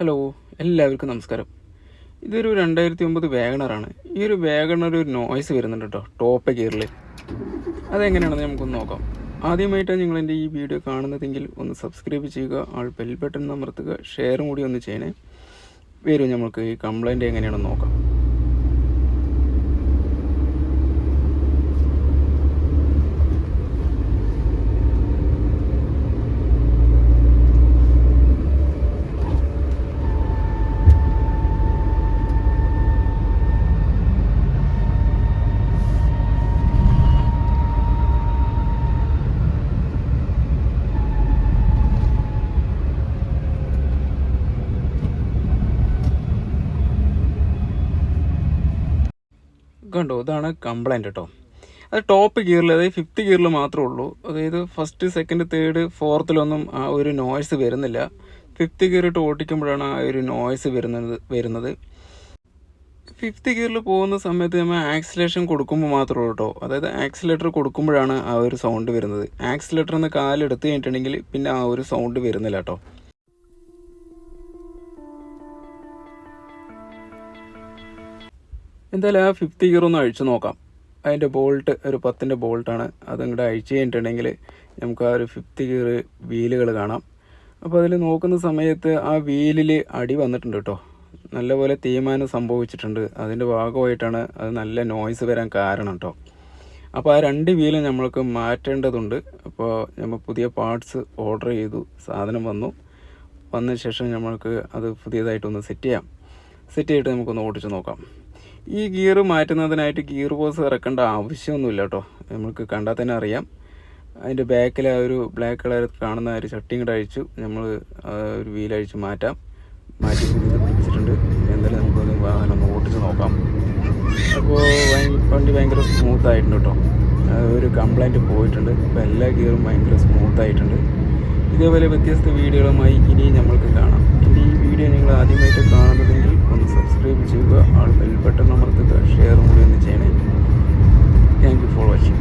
Hello എല്ലാവർക്കും നമസ്കാരം. ഇതൊരു രണ്ടായിരത്തി ഒമ്പത് വേഗണറാണ്. ഈ ഒരു വേഗണർ ഒരു നോയ്സ് വരുന്നുണ്ട് കേട്ടോ ടോപ്പ് ഗിയറിൽ അതെങ്ങനെയാണെന്ന് നമുക്കൊന്ന് നോക്കാം. ആദ്യമായിട്ടാണ് നിങ്ങൾ എന്റെ ഈ വീഡിയോ കാണുന്നതെങ്കിൽ ഒന്ന് സബ്സ്ക്രൈബ് ചെയ്യുക ആൾ ബെൽ ബട്ടൺ അമർത്തുക ഷെയറും കൂടി ഒന്ന് ചെയ്യണേ. വരും നമുക്ക് ഈ കംപ്ലൈന്റ് എങ്ങനെയാണെന്ന് നോക്കാം. കണ്ടോ? ഇതാണ് കംപ്ലൈന്റ് കേട്ടോ അത് ടോപ്പ് ഗിയറിൽ അതായത് ഫിഫ്ത്ത് ഗിയറിൽ മാത്രമേ ഉള്ളൂ. അതായത് ഫസ്റ്റ് സെക്കൻഡ് തേർഡ് ഫോർത്തിലൊന്നും ആ ഒരു നോയ്സ് വരുന്നില്ല. ഫിഫ്ത്ത് ഗിയർ ഇട്ട് ഓടിക്കുമ്പോഴാണ് ആ ഒരു നോയ്സ് വരുന്നത് വരുന്നത്. ഫിഫ്ത്ത് ഗിയറിൽ പോകുന്ന സമയത്ത് നമ്മൾ ആക്സിലേഷൻ കൊടുക്കുമ്പോൾ മാത്രമേ കേട്ടോ അതായത് ആക്സിലേറ്റർ കൊടുക്കുമ്പോഴാണ് ആ ഒരു സൗണ്ട് വരുന്നത്. ആക്സിലേറ്റർ നിന്ന് കാലെടുത്ത് കഴിഞ്ഞിട്ടുണ്ടെങ്കിൽ പിന്നെ ആ ഒരു സൗണ്ട് വരുന്നില്ല കേട്ടോ എന്തായാലും ആ ഫിഫ്ത്ത് ഗിയർ ഒന്ന് അഴിച്ചു നോക്കാം. അതിന്റെ ബോൾട്ട് ഒരു പത്തിന്റെ ബോൾട്ടാണ് അതങ്ങോട്ട് അഴിച്ചു കഴിഞ്ഞിട്ടുണ്ടെങ്കിൽ നമുക്ക് ആ ഒരു ഫിഫ്ത്ത് ഗിയർ വീലുകൾ കാണാം. അപ്പോൾ അതിൽ നോക്കുന്ന സമയത്ത് ആ വീലിൽ അടി വന്നിട്ടുണ്ട് കേട്ടോ നല്ലപോലെ തീരുമാനം സംഭവിച്ചിട്ടുണ്ട്. അതിന്റെ ഭാഗമായിട്ടാണ് അത് നല്ല നോയ്സ് വരാൻ കാരണം കേട്ടോ അപ്പോൾ ആ രണ്ട് വീലും നമ്മൾക്ക് മാറ്റേണ്ടതുണ്ട്. അപ്പോൾ നമ്മൾ പുതിയ പാർട്സ് ഓർഡർ ചെയ്തു സാധനം വന്നു. വന്ന ശേഷം നമ്മൾക്ക് അത് പുതിയതായിട്ടൊന്ന് സെറ്റ് ചെയ്യാം. സെറ്റ് ചെയ്തിട്ട് നമുക്കൊന്ന് ഓടിച്ച് നോക്കാം. ഈ ഗിയർ മാറ്റുന്നതിനായിട്ട് ഗിയർ ബോസ് ഇറക്കേണ്ട ആവശ്യമൊന്നുമില്ല കേട്ടോ. നമുക്ക് കണ്ടാൽ തന്നെ അറിയാം. അതിന്റെ ബാക്കിൽ ആ ഒരു ബ്ലാക്ക് കളർ കാണുന്ന ഒരു ചട്ടിയും കൂടെ അഴിച്ചു. നമ്മൾ ഒരു വീൽ അഴിച്ച് മാറ്റാം. മാറ്റി പിടിച്ചിട്ടുണ്ട് എന്തായാലും നമുക്കൊന്ന് വാഹനം ഒന്ന് ഓടിച്ച് നോക്കാം. അപ്പോൾ വണ്ടി ഭയങ്കര സ്മൂത്ത് ആയിട്ടുണ്ട് കേട്ടോ. ഒരു കംപ്ലൈന്റ് പോയിട്ടുണ്ട്. ഇപ്പോൾ എല്ലാ ഗിയറും ഭയങ്കര സ്മൂത്ത് ആയിട്ടുണ്ട്. ഇതേപോലെ വ്യത്യസ്ത വീഡിയോകളുമായി ഇനി നമ്മൾക്ക് ബട്ടൺ അമർത്തുക ഷെയറും കൂടി ഒന്ന് ചെയ്യണേ. Thank you for watching